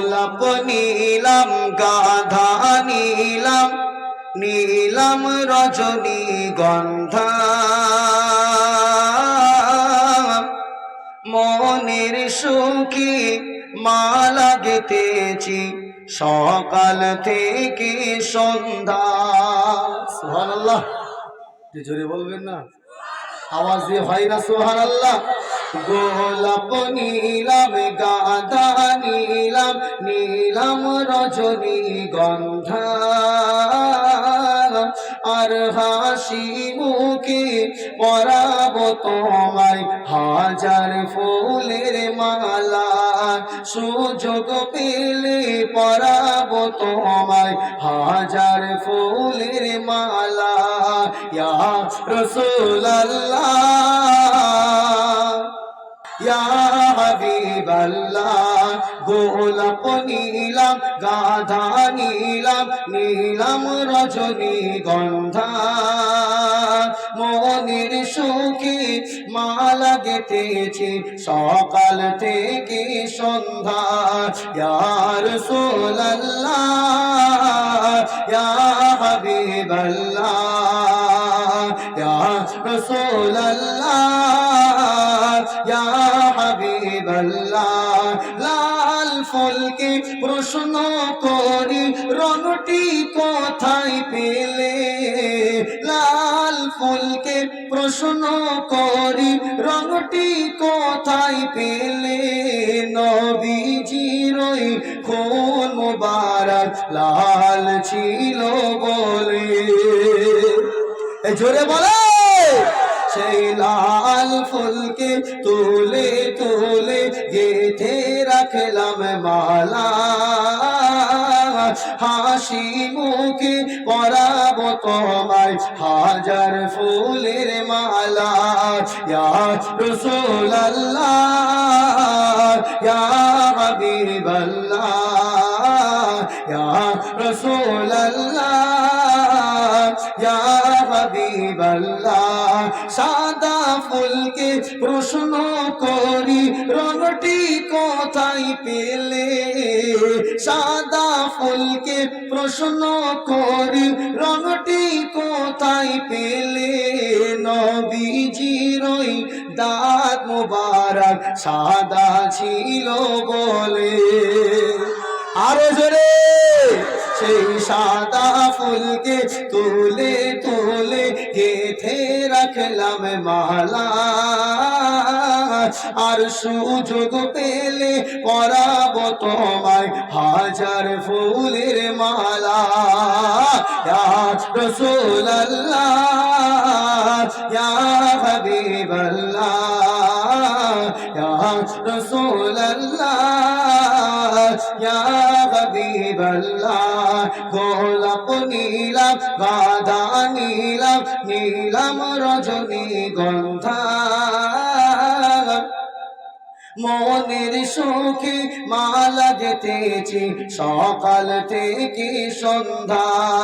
গোলাপ নীলাম, গাধা নীলাম নীলাম রজনী গন্ধা। মনের সুখী মালা গেতেছি সকাল থেকে সন্ধ্যা। যে জোরে বলবেন না? আওয়াজ দিয়ে হয় না, সুবহানাল্লাহ। গোলাপ নীলাম গাঁদা নীলাম রজনী গন্ধা আর হাসি মুখে পরাব তোমায় হাজার ফুলের মালা। সুযোগ পেলে পরাব তোমায় হাজার ফুলের মালা। ইয়া রসুল্লাহ ইয়া গোলাপ নীলাম গাধা নীলাম নীলাম রজনী গন্ধা। মনের সুখে মালা গেতেছি সকাল থেকে সন্ধ্যা। ইয়ার সোল্লাহ ইয়া হাবিবাল্লাহ ইয়া রসুল্লাহ ইয়া হাবিবাল্লাহ ফুলকে প্রশ্ন করি রঙটি কোথায় পেলে? লাল ফুলকে প্রশ্ন করি রঙটি কোথায় পেলে? নবীজির ওই খুন মুবারক লাল ছিল বলে। জোরে বলে! সেই লাল ফুলকে তুলে তুলে গেথে রাখলাম মালা হাসি মুখে পরাব তোমায় হাজার ফুলের মালা ইয়া রসুল্লাহ ইয়া হাবিবাল্লাহ ইয়া রসুল্লাহ ইয়া হাবিবাল্লাহ, সাদা ফুলকে প্রশ্ন করি, রঙটি কোথায় পেলে? সাদা ফুলকে প্রশ্ন করি, রঙটি কোথায় পেলে? নবীজির ওই দাঁত মুবারক সাদা ছিল বলে। আরও জোরে, সেই সাদা ফুলকে তুলে গেথে রাখলাম মালা। আর সুযোগ পেলে পরাব তোমায় হাজার ফুলের মালা। রসুল্লাহ ইয়া হাবিবাল্লাহ নীলাম রজনী গন্ধা। মনের সুখে মালা যেতেছি সকাল থেকে সন্ধ্যা।